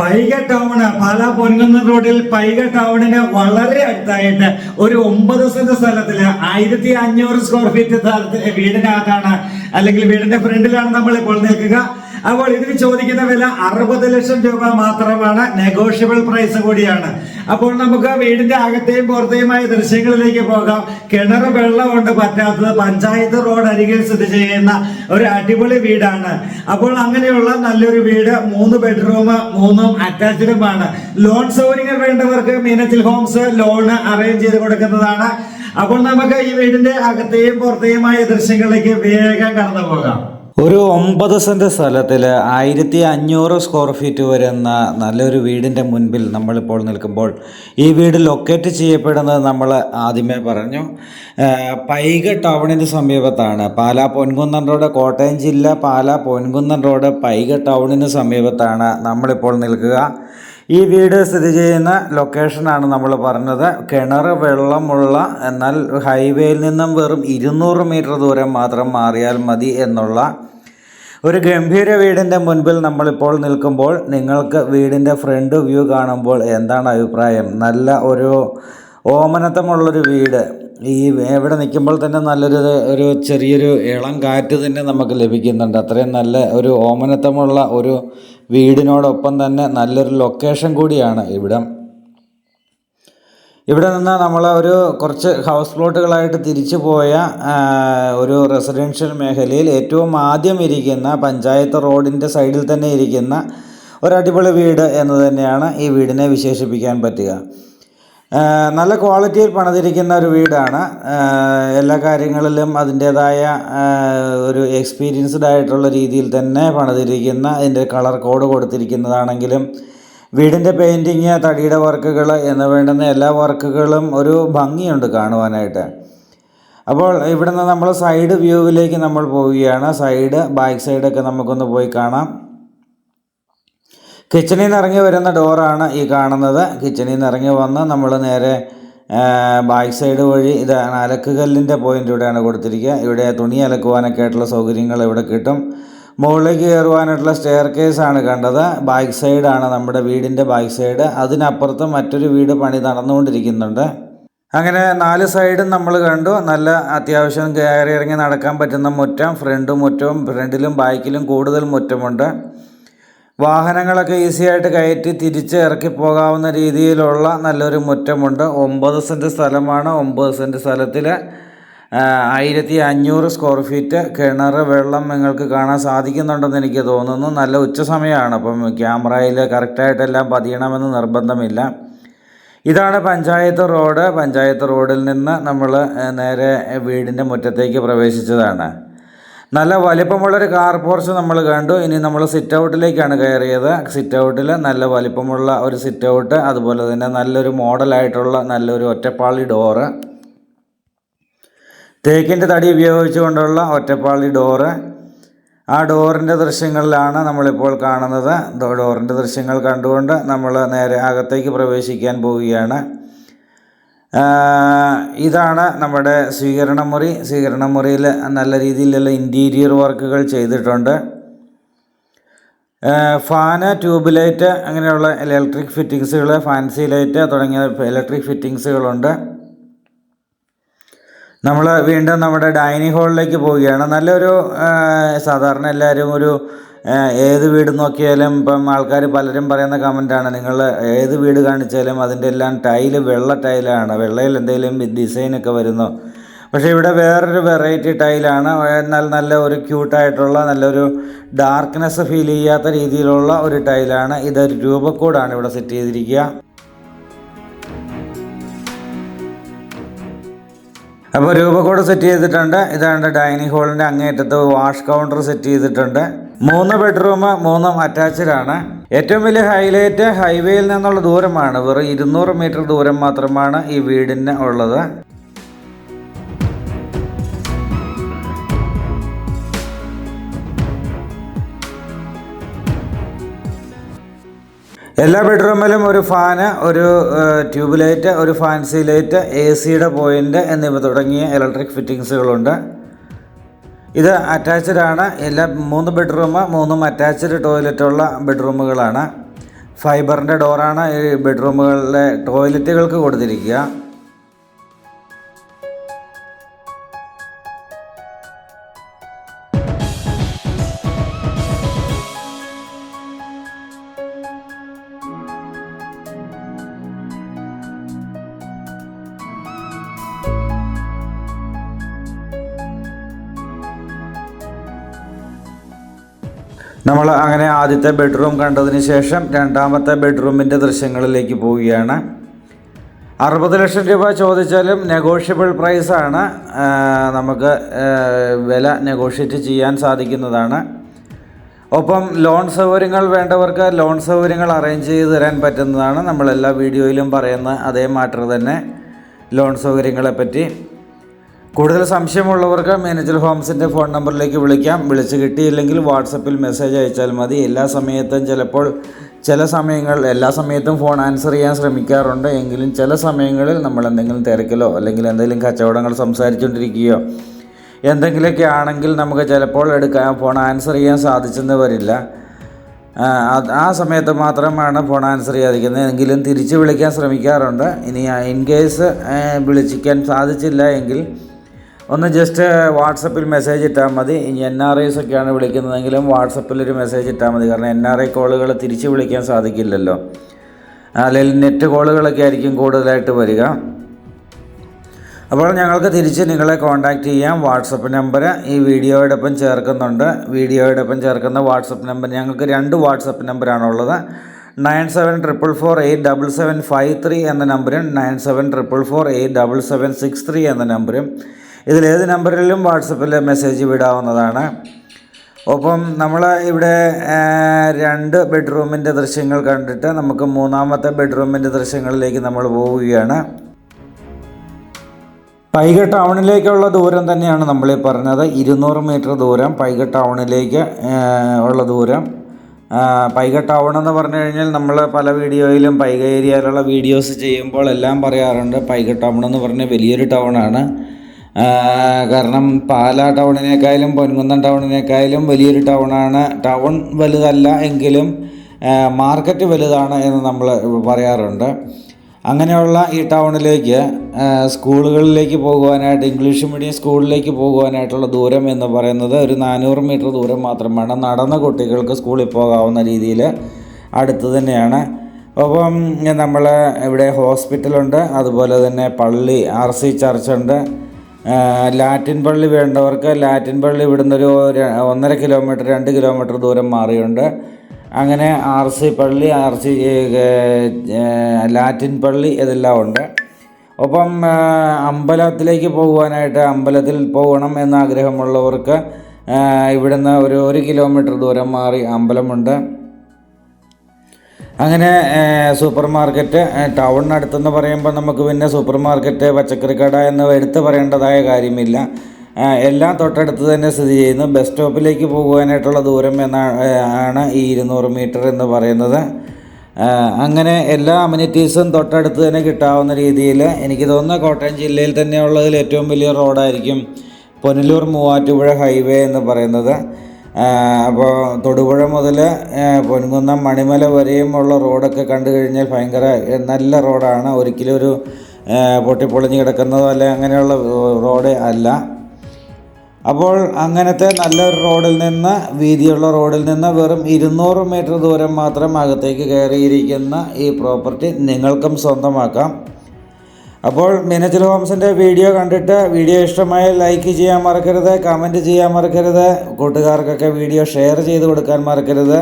Paika town പാല പൊൻകുന്ന റോഡിൽ പൈക ടൗണിന് വളരെ അടുത്തായിട്ട് ഒരു ഒമ്പത് സെന്റ് സ്ഥലത്തിൽ ആയിരത്തി അഞ്ഞൂറ് സ്ക്വയർ ഫീറ്റ് സ്ഥലത്തിലെ വീടിനകത്താണ്. അല്ലെങ്കിൽ വീടിന്റെ ഫ്രണ്ടിലാണ് നമ്മൾ ഇപ്പോൾ നിൽക്കുക. അപ്പോൾ ഇതിന് ചോദിക്കുന്ന വില അറുപത് ലക്ഷം രൂപ മാത്രമാണ്. നെഗോഷ്യബിൾ പ്രൈസ് കൂടിയാണ്. അപ്പോൾ നമുക്ക് വീടിന്റെ അകത്തെയും പുറത്തെയുമായ ദൃശ്യങ്ങളിലേക്ക് പോകാം. കിണർ വെള്ളം കൊണ്ട് പറ്റാത്തത് പഞ്ചായത്ത് റോഡ് അരികിൽ സ്ഥിതി ചെയ്യുന്ന ഒരു അടിപൊളി വീടാണ്. അപ്പോൾ അങ്ങനെയുള്ള നല്ലൊരു വീട് മൂന്ന് ബെഡ്റൂം മൂന്നും അറ്റാച്ച്ഡുമാണ്. ലോൺ സൗകര്യങ്ങൾ വേണ്ടവർക്ക് മീനച്ചിൽ ഹോംസ് ലോണ് അറേഞ്ച് ചെയ്ത് കൊടുക്കുന്നതാണ്. അപ്പോൾ നമുക്ക് ഈ വീടിന്റെ അകത്തെയും പുറത്തെയുമായ ദൃശ്യങ്ങളിലേക്ക് വേഗം കടന്നു പോകാം. ഒരു ഒമ്പത് സെന്റ് സ്ഥലത്തിൽ ആയിരത്തി അഞ്ഞൂറ് സ്ക്വയർ ഫീറ്റ് വരുന്ന നല്ലൊരു വീടിന്റെ മുൻപിൽ നമ്മളിപ്പോൾ നിൽക്കുമ്പോൾ ഈ വീട് ലൊക്കേറ്റ് ചെയ്യപ്പെടുന്നത് നമ്മൾ ആദ്യമേ പറഞ്ഞു. പൈക ടൗണിന് സമീപത്താണ്. പാലാ പൊൻകുന്നൻ റോഡ് കോട്ടയം ജില്ല പാലാ പൊൻകുന്നൻ റോഡ് പൈക ടൗണിന് സമീപത്താണ് നമ്മളിപ്പോൾ നിൽക്കുക. ഈ വീട് സ്ഥിതി ചെയ്യുന്ന ലൊക്കേഷനാണ് നമ്മൾ പറഞ്ഞത്. കിണർ വെള്ളമുള്ള എന്നാൽ ഹൈവേയിൽ നിന്നും വെറും ഇരുന്നൂറ് മീറ്റർ ദൂരം മാത്രം മാറിയാൽ മതി എന്നുള്ള ഒരു ഗംഭീര വീടിന്റെ മുൻപിൽ നമ്മളിപ്പോൾ നിൽക്കുമ്പോൾ നിങ്ങൾക്ക് വീടിന്റെ ഫ്രണ്ട് വ്യൂ കാണുമ്പോൾ എന്താണ് അഭിപ്രായം? നല്ല ഒരു ഓമനത്തമുള്ളൊരു വീട്. ഈ ഇവിടെ നിൽക്കുമ്പോൾ തന്നെ നല്ലൊരു ഒരു ചെറിയൊരു ഇളം കാറ്റ് തന്നെ നമുക്ക് ലഭിക്കുന്നുണ്ട്. അത്രയും നല്ല ഒരു ഓമനത്തമുള്ള ഒരു വീടിനോടൊപ്പം തന്നെ നല്ലൊരു ലൊക്കേഷൻ കൂടിയാണ് ഇവിടം. ഇവിടെ നിന്ന് നമ്മൾ ഒരു കുറച്ച് ഹൗസ് പ്ലോട്ടുകളായിട്ട് തിരിച്ചു പോയ ഒരു റെസിഡൻഷ്യൽ മേഖലയിൽ ഏറ്റവും ആദ്യം ഇരിക്കുന്ന പഞ്ചായത്ത് റോഡിന്റെ സൈഡിൽ തന്നെ ഇരിക്കുന്ന ഒരു അടിപൊളി വീട് എന്ന് തന്നെയാണ് ഈ വീടിനെ വിശേഷിപ്പിക്കാൻ പറ്റുക. നല്ല ക്വാളിറ്റിയിൽ പണിതിരിക്കുന്ന ഒരു വീടാണ്. എല്ലാ കാര്യങ്ങളിലും അതിന്റേതായ ഒരു എക്സ്പീരിയൻസ്ഡ് ആയിട്ടുള്ള രീതിയിൽ തന്നെ പണിതിരിക്കുന്ന അതിന്റെ കളർ കോഡ് കൊടുത്തിരിക്കുന്നതാണെങ്കിലും വീടിന്റെ പെയിന്റിങ് തടിയുടെ വർക്കുകൾ എന്ന് വേണ്ടുന്ന എല്ലാ വർക്കുകളും ഒരു ഭംഗിയുണ്ട് കാണുവാനായിട്ട്. അപ്പോൾ ഇവിടുന്ന് നമ്മൾ സൈഡ് വ്യൂവിലേക്ക് നമ്മൾ പോവുകയാണ്. സൈഡ് ബാക്ക് സൈഡൊക്കെ നമുക്കൊന്ന് പോയി കാണാം. കിച്ചണിൽ നിന്ന് ഇറങ്ങി വരുന്ന ഡോറാണ് ഈ കാണുന്നത്. കിച്ചണിൽ നിന്ന് ഇറങ്ങി വന്ന് നമ്മൾ നേരെ ബാക്ക് സൈഡ് വഴി ഇതാണ് അലക്കുകല്ലിന്റെ പോയിന്റ് ഇവിടെയാണ് കൊടുത്തിരിക്കുക. ഇവിടെ തുണി അലക്കുവാനൊക്കെ ആയിട്ടുള്ള സൗകര്യങ്ങൾ ഇവിടെ കിട്ടും. മുകളിലേക്ക് കയറുവാനായിട്ടുള്ള സ്റ്റെയർ കേസാണ് കണ്ടത്. ബാക്ക് സൈഡാണ് നമ്മുടെ വീടിന്റെ ബാക്ക് സൈഡ് അതിനപ്പുറത്ത് മറ്റൊരു വീട് പണി നടന്നുകൊണ്ടിരിക്കുന്നുണ്ട്. അങ്ങനെ നാല് സൈഡും നമ്മൾ കണ്ടു. നല്ല അത്യാവശ്യം കയറി ഇറങ്ങി നടക്കാൻ പറ്റുന്ന മുറ്റം ഫ്രണ്ടും മുറ്റവും ഫ്രണ്ടിലും ബാക്കിലും കൂടുതൽ മുറ്റമുണ്ട്. വാഹനങ്ങളൊക്കെ ഈസി ആയിട്ട് കയറ്റി തിരിച്ച് ഇറക്കി പോകാവുന്ന രീതിയിലുള്ള നല്ലൊരു മുറ്റമുണ്ട്. ഒമ്പത് സെന്റ് സ്ഥലമാണ്. ഒമ്പത് സെന്റ് സ്ഥലത്തിൽ ആയിരത്തി അഞ്ഞൂറ് സ്ക്വയർ ഫീറ്റ് കിണർ വെള്ളം നിങ്ങൾക്ക് കാണാൻ സാധിക്കുന്നുണ്ടെന്ന് എനിക്ക് തോന്നുന്നു. നല്ല ഉച്ച സമയമാണ് അപ്പം ക്യാമറയിൽ കറക്റ്റായിട്ടെല്ലാം പതിയണമെന്ന് നിർബന്ധമില്ല. ഇതാണ് പഞ്ചായത്ത് റോഡ്. പഞ്ചായത്ത് റോഡിൽ നിന്ന് നമ്മൾ നേരെ വീടിന്റെ മുറ്റത്തേക്ക് പ്രവേശിച്ചതാണ്. നല്ല വലിപ്പമുള്ളൊരു കാർ പോർച്ച് നമ്മൾ കണ്ടു. ഇനി നമ്മൾ സിറ്റ് ഔട്ടിലേക്കാണ് കയറിയത്. സിറ്റ് ഔട്ടിൽ നല്ല വലിപ്പമുള്ള ഒരു സിറ്റ് ഔട്ട് അതുപോലെ തന്നെ നല്ലൊരു മോഡലായിട്ടുള്ള നല്ലൊരു ഒറ്റപ്പാളി ഡോറ് തേക്കിന്റെ തടി ഉപയോഗിച്ചുകൊണ്ടുള്ള ഒറ്റപ്പാളി ഡോറ്. ആ ഡോറിന്റെ ദൃശ്യങ്ങളിലാണ് നമ്മളിപ്പോൾ കാണുന്നത്. ഡോറിന്റെ ദൃശ്യങ്ങൾ കണ്ടുകൊണ്ട് നമ്മൾ നേരെ അകത്തേക്ക് പ്രവേശിക്കാൻ പോവുകയാണ്. ഇതാണ് നമ്മുടെ സ്വീകരണ മുറി സ്വീകരണ മുറിയിൽ നല്ല രീതിയിലുള്ള ഇന്റീരിയർ വർക്കുകൾ ചെയ്തിട്ടുണ്ട്. ഫാന് ട്യൂബ് ലൈറ്റ് അങ്ങനെയുള്ള ഇലക്ട്രിക് ഫിറ്റിങ്സുകൾ ഫാൻസി ലൈറ്റ് തുടങ്ങിയ ഇലക്ട്രിക് ഫിറ്റിങ്സുകളുണ്ട് നമ്മൾ വീണ്ടും നമ്മുടെ ഡൈനിങ് ഹാളിലേക്ക് പോവുകയാണ്. നല്ലൊരു സാധാരണ എല്ലാവരും ഒരു ഏത് വീട് നോക്കിയാലും ഇപ്പം ആൾക്കാർ പലരും പറയുന്ന കമന്റാണ് നിങ്ങൾ ഏത് വീട് കാണിച്ചാലും അതിന്റെ എല്ലാം ടൈൽ വെള്ള ടൈലാണ് വെള്ളയിൽ എന്തെങ്കിലും ഡിസൈനൊക്കെ വരുന്നു. പക്ഷേ ഇവിടെ വേറൊരു വെറൈറ്റി ടൈലാണ് എന്നാൽ നല്ല ഒരു ക്യൂട്ടായിട്ടുള്ള നല്ലൊരു ഡാർക്ക്നെസ് ഫീൽ ചെയ്യാത്ത രീതിയിലുള്ള ഒരു ടൈലാണ് ഇതൊരു രൂപക്കോഡാണ് ഇവിടെ സെറ്റ് ചെയ്തിരിക്കുക. അപ്പോൾ രൂപക്കോട് സെറ്റ് ചെയ്തിട്ടുണ്ട്. ഇതാണ് ഡൈനിങ് ഹാളിന്റെ അങ്ങേറ്റത്ത് വാഷ് കൗണ്ടർ സെറ്റ് ചെയ്തിട്ടുണ്ട്. മൂന്ന് ബെഡ്റൂം മൂന്നും അറ്റാച്ച്ഡ് ആണ്. ഏറ്റവും വലിയ ഹൈലൈറ്റ് ഹൈവേയിൽ നിന്നുള്ള ദൂരമാണ്. വെറും ഇരുന്നൂറ് മീറ്റർ ദൂരം മാത്രമാണ് ഈ വീടിന് ഉള്ളത്. എല്ലാ ബെഡ്റൂമിലും ഒരു ഫാന് ഒരു ട്യൂബ് ലൈറ്റ് ഒരു ഫാൻസി ലൈറ്റ് എ സിയുടെ പോയിന്റ് എന്നിവ തുടങ്ങിയ ഇലക്ട്രിക് ഫിറ്റിങ്സുകളുണ്ട് ഇത് അറ്റാച്ച്ഡ് ആണ്. എല്ലാ മൂന്ന് ബെഡ്റൂം മൂന്നും അറ്റാച്ച്ഡ് ടോയ്ലറ്റുള്ള ബെഡ്റൂമുകളാണ്. ഫൈബറിന്റെ ഡോറാണ് ഈ ബെഡ്റൂമുകളിലെ ടോയ്ലറ്റുകൾക്ക് കൊടുത്തിരിക്കുക. നമ്മൾ അങ്ങനെ ആദ്യത്തെ ബെഡ്റൂം കണ്ടതിന് ശേഷം രണ്ടാമത്തെ ബെഡ്റൂമിന്റെ ദൃശ്യങ്ങളിലേക്ക് പോവുകയാണ്. അറുപത് ലക്ഷം രൂപ ചോദിച്ചാലും നെഗോഷ്യബിൾ പ്രൈസാണ് നമുക്ക് വില നെഗോഷിയേറ്റ് ചെയ്യാൻ സാധിക്കുന്നതാണ്. ഒപ്പം ലോൺ സൗകര്യങ്ങൾ വേണ്ടവർക്ക് ലോൺ സൗകര്യങ്ങൾ അറേഞ്ച് ചെയ്ത് തരാൻ പറ്റുന്നതാണ് നമ്മളെല്ലാ വീഡിയോയിലും പറയുന്ന അതേ മാറ്റർ തന്നെ. ലോൺ സൗകര്യങ്ങളെ പറ്റി കൂടുതൽ സംശയമുള്ളവർക്ക് മാനേജർ ഹോംസിന്റെ ഫോൺ നമ്പറിലേക്ക് വിളിക്കാം. വിളിച്ച് കിട്ടിയില്ലെങ്കിൽ വാട്സപ്പിൽ മെസ്സേജ് അയച്ചാൽ മതി. എല്ലാ സമയത്തും ചിലപ്പോൾ ചില സമയങ്ങൾ എല്ലാ സമയത്തും ഫോൺ ആൻസർ ചെയ്യാൻ ശ്രമിക്കാറുണ്ട്. എങ്കിലും ചില സമയങ്ങളിൽ നമ്മൾ എന്തെങ്കിലും തിരക്കിലോ അല്ലെങ്കിൽ എന്തെങ്കിലും കച്ചവടങ്ങൾ സംസാരിച്ചുകൊണ്ടിരിക്കുകയോ എന്തെങ്കിലുമൊക്കെ ആണെങ്കിൽ നമുക്ക് ചിലപ്പോൾ എടുക്കാൻ ഫോൺ ആൻസർ ചെയ്യാൻ സാധിച്ചെന്ന് വരില്ല ആ, സമയത്ത് മാത്രമാണ് ഫോൺ ആൻസർ ചെയ്യാതിരിക്കുന്നത്. എങ്കിലും തിരിച്ച് വിളിക്കാൻ ശ്രമിക്കാറുണ്ട്. ഇനി ഇൻ കേസ് വിളിച്ചിക്കാൻ സാധിച്ചില്ല എങ്കിൽ ഒന്ന് ജസ്റ്റ് വാട്സപ്പിൽ മെസ്സേജ് ഇട്ടാൽ മതി. ഇനി എൻ ആർ ഐസ് ഒക്കെയാണ് വിളിക്കുന്നതെങ്കിലും വാട്സപ്പിൽ ഒരു മെസ്സേജ് ഇട്ടാൽ മതി. കാരണം എൻ ആർ ഐ കോളുകൾ തിരിച്ച് വിളിക്കാൻ സാധിക്കില്ലല്ലോ. അല്ലെങ്കിൽ നെറ്റ് കോളുകളൊക്കെ ആയിരിക്കും കൂടുതലായിട്ട് വരിക. അപ്പോൾ ഞങ്ങൾക്ക് തിരിച്ച് നിങ്ങളെ കോൺടാക്റ്റ് ചെയ്യാം. വാട്സപ്പ് നമ്പർ ഈ വീഡിയോയോടൊപ്പം ചേർക്കുന്നുണ്ട്. വീഡിയോയോടൊപ്പം ചേർക്കുന്ന വാട്സപ്പ് നമ്പർ ഞങ്ങൾക്ക് രണ്ട് WhatsApp നമ്പറാണുള്ളത് nine seven triple four eight double seven five three എന്ന നമ്പരും nine seven triple four eight double seven six three എന്ന നമ്പരും ഇതിലേത് നമ്പറിലും വാട്സപ്പിൽ മെസ്സേജ് വിടാവുന്നതാണ്. ഒപ്പം നമ്മൾ ഇവിടെ രണ്ട് ബെഡ്റൂമിന്റെ ദൃശ്യങ്ങൾ കണ്ടിട്ട് നമുക്ക് മൂന്നാമത്തെ ബെഡ്റൂമിന്റെ ദൃശ്യങ്ങളിലേക്ക് നമ്മൾ പോവുകയാണ്. പൈക ടൗണിലേക്കുള്ള ദൂരം തന്നെയാണ് നമ്മൾ പറഞ്ഞത്. ഇരുന്നൂറ് മീറ്റർ ദൂരം പൈക ടൗണിലേക്ക് ഉള്ള ദൂരം. പൈക ടൗൺ എന്ന് പറഞ്ഞു കഴിഞ്ഞാൽ നമ്മൾ പല വീഡിയോയിലും പൈക ഏരിയയിലുള്ള വീഡിയോസ് ചെയ്യുമ്പോൾ എല്ലാം പറയാറുണ്ട്. പൈക ടൗൺ എന്ന് പറഞ്ഞാൽ വലിയൊരു ടൗണാണ് കാരണം പാലാ ടൗണിനേക്കാളും പൊൻകുന്നം ടൗണിനേക്കാളും വലിയൊരു ടൗണാണ്. ടൗൺ വലുതല്ല എങ്കിലും മാർക്കറ്റ് വലുതാണ് എന്ന് നമ്മൾ പറയാറുണ്ട്. അങ്ങനെയുള്ള ഈ ടൗണിലേക്ക് സ്കൂളുകളിലേക്ക് പോകുവാനായിട്ട് ഇംഗ്ലീഷ് മീഡിയം സ്കൂളിലേക്ക് പോകുവാനായിട്ടുള്ള ദൂരം എന്ന് പറയുന്നത് ഒരു നാനൂറ് മീറ്റർ ദൂരം മാത്രമാണ്. നടന്ന കുട്ടികൾക്ക് സ്കൂളിൽ പോകാവുന്ന രീതിയിൽ അടുത്ത് തന്നെയാണ്. അപ്പം നമ്മൾ ഇവിടെ ഹോസ്പിറ്റലുണ്ട് അതുപോലെ തന്നെ പള്ളി ആർ സി ചർച്ചുണ്ട്. ലാറ്റിൻ പള്ളി വേണ്ടവർക്ക് ലാറ്റിൻ പള്ളി ഇവിടുന്ന് ഒരു ര- ഒന്നര കിലോമീറ്റർ രണ്ട് കിലോമീറ്റർ ദൂരം മാറിയുണ്ട്. അങ്ങനെ ആർ സി പള്ളി ആർ സി ലാറ്റിൻ പള്ളി ഇതെല്ലാം ഉണ്ട്. ഒപ്പം അമ്പലത്തിലേക്ക് പോകുവാനായിട്ട് അമ്പലത്തിൽ പോകണം എന്നാഗ്രഹമുള്ളവർക്ക് ഇവിടുന്ന് ഒരു ഒരു കിലോമീറ്റർ ദൂരം മാറി അമ്പലമുണ്ട്. അങ്ങനെ സൂപ്പർ മാർക്കറ്റ് ടൗണിനടുത്തെന്ന് പറയുമ്പോൾ നമുക്ക് പിന്നെ സൂപ്പർ മാർക്കറ്റ് പച്ചക്കറി കട എന്ന് എടുത്ത് പറയേണ്ടതായ കാര്യമില്ല. എല്ലാം തൊട്ടടുത്ത് തന്നെ സ്ഥിതി ചെയ്യുന്നു. ബസ് സ്റ്റോപ്പിലേക്ക് പോകുവാനായിട്ടുള്ള ദൂരം എന്നാണ് ആണ് ഈ ഇരുന്നൂറ് മീറ്റർ എന്ന് പറയുന്നത്. അങ്ങനെ എല്ലാ അമ്യൂണിറ്റീസും തൊട്ടടുത്ത് തന്നെ കിട്ടാവുന്ന രീതിയിൽ എനിക്ക് തോന്നുന്നു കോട്ടയം ജില്ലയിൽ തന്നെയുള്ളതിൽ ഏറ്റവും വലിയ റോഡായിരിക്കും പൊന്നലൂർ മൂവാറ്റുപുഴ ഹൈവേ എന്ന് പറയുന്നത്. അപ്പോൾ തൊടുപുഴ മുതൽ പൊൻകുന്നം മണിമല വരെയും ഉള്ള റോഡൊക്കെ കണ്ടു കഴിഞ്ഞാൽ ഭയങ്കര നല്ല റോഡാണ്. ഒരിക്കലും ഒരു പൊട്ടി പൊട്ടിപ്പൊളിഞ്ഞ് കിടക്കുന്നതോ അല്ലെ അങ്ങനെയുള്ള റോഡ് അല്ല. അപ്പോൾ അങ്ങനത്തെ നല്ലൊരു റോഡിൽ നിന്ന് വീതിയുള്ള റോഡിൽ നിന്ന് വെറും ഇരുന്നൂറ് മീറ്റർ ദൂരം മാത്രം അകത്തേക്ക് കയറിയിരിക്കുന്ന ഈ പ്രോപ്പർട്ടി നിങ്ങൾക്കും സ്വന്തമാക്കാം. അപ്പോൾ മിനച്ചൽ ഹോംസിന്റെ വീഡിയോ കണ്ടിട്ട് വീഡിയോ ഇഷ്ടമായി ലൈക്ക് ചെയ്യാൻ മറക്കരുത് കമന്റ് ചെയ്യാൻ മറക്കരുത് കൂട്ടുകാർക്കൊക്കെ വീഡിയോ ഷെയർ ചെയ്ത് കൊടുക്കാൻ മറക്കരുത്.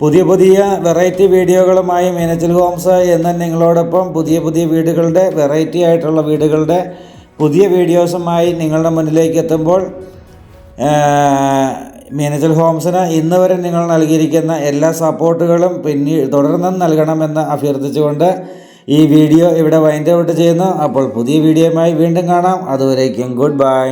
പുതിയ പുതിയ വെറൈറ്റി വീഡിയോകളുമായി മീനച്ചൽ ഹോംസ് എന്ന് നിങ്ങളോടൊപ്പം പുതിയ പുതിയ വീടുകളുടെ വെറൈറ്റി ആയിട്ടുള്ള വീടുകളുടെ പുതിയ വീഡിയോസുമായി നിങ്ങളുടെ മുന്നിലേക്ക് എത്തുമ്പോൾ മീനച്ചൽ ഹോംസിന് ഇന്ന് വരെ നിങ്ങൾ നൽകിയിരിക്കുന്ന എല്ലാ സപ്പോർട്ടുകളും പിന്നീട് തുടർന്നും നൽകണമെന്ന് അഭ്യർത്ഥിച്ചുകൊണ്ട് ഈ വീഡിയോ ഇവിടെ വൈൻഡ് ഔട്ട് ചെയ്യുന്നു. അപ്പോൾ പുതിയ വീഡിയോയുമായി വീണ്ടും കാണാം. അതുവരേക്കും ഗുഡ് ബൈ.